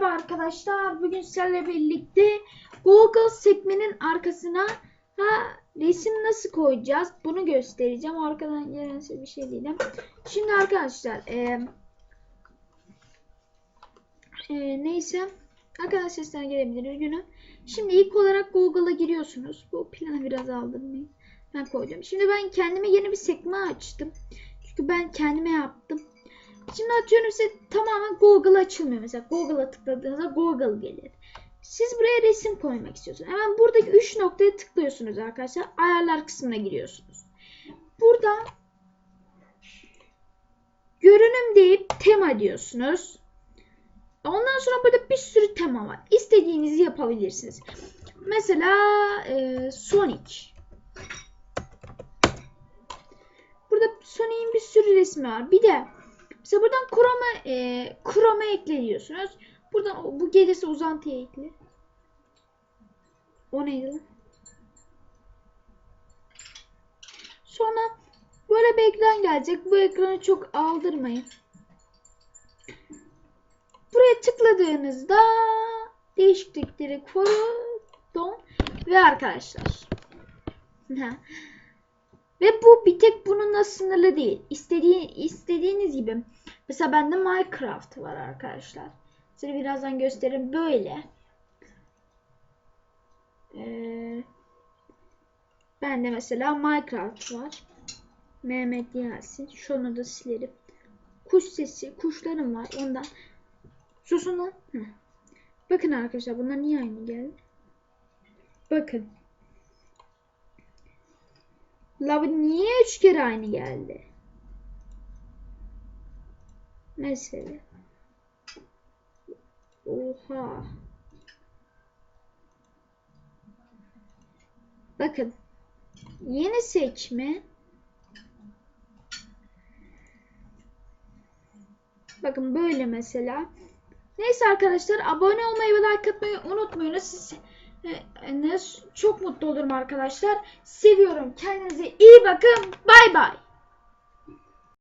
Merhaba arkadaşlar. Bugün sizlerle birlikte Google sekmenin arkasına ha, resim nasıl koyacağız? Bunu göstereceğim. Arkadan gelen bir şey değilim. Şimdi arkadaşlar e, e, neyse arkadan sesler gelebilir günü. Şimdi ilk olarak Google'a giriyorsunuz. Bu planı biraz aldırmayın. Ben koydum. Şimdi ben kendime yeni bir sekme açtım. Çünkü ben kendime yaptım. Şimdi atıyorum size tamamen Google açılmıyor. Mesela Google'a tıkladığınızda Google gelir. Siz buraya resim koymak istiyorsunuz. Hemen buradaki 3 noktaya tıklıyorsunuz arkadaşlar. Ayarlar kısmına giriyorsunuz. Burada görünüm deyip tema diyorsunuz. Ondan sonra burada bir sürü tema var. İstediğinizi yapabilirsiniz. Mesela e, Sonic. Burada Sonic'in bir sürü resmi var. Bir de Mesela buradan Chroma, e, Chroma ekliyorsunuz. Buradan o- bu gelirse uzantıya ekle. O neydi lan? Sonra böyle bir ekran gelecek. Bu ekranı çok aldırmayın. Buraya tıkladığınızda değişiklikleri koydum ve arkadaşlar. Ve bu bir tek bununla sınırlı değil. İstediği, istediğiniz gibi. Mesela bende Minecraft var arkadaşlar. Size birazdan gösteririm. Böyle. Ee, bende mesela Minecraft var. Mehmet Yasin. Şunu da silerim. Kuş sesi. Kuşlarım var. Ondan. Susun lan. Heh. Bakın arkadaşlar bunlar niye aynı geldi? Bakın. La bu niye üç kere aynı geldi? Mesela. Oha. Bakın. Yeni seçme. Bakın böyle mesela. Neyse arkadaşlar abone olmayı ve like atmayı unutmayın. Siz e, ne çok mutlu olurum arkadaşlar. Seviyorum. Kendinize iyi bakın. Bay bay.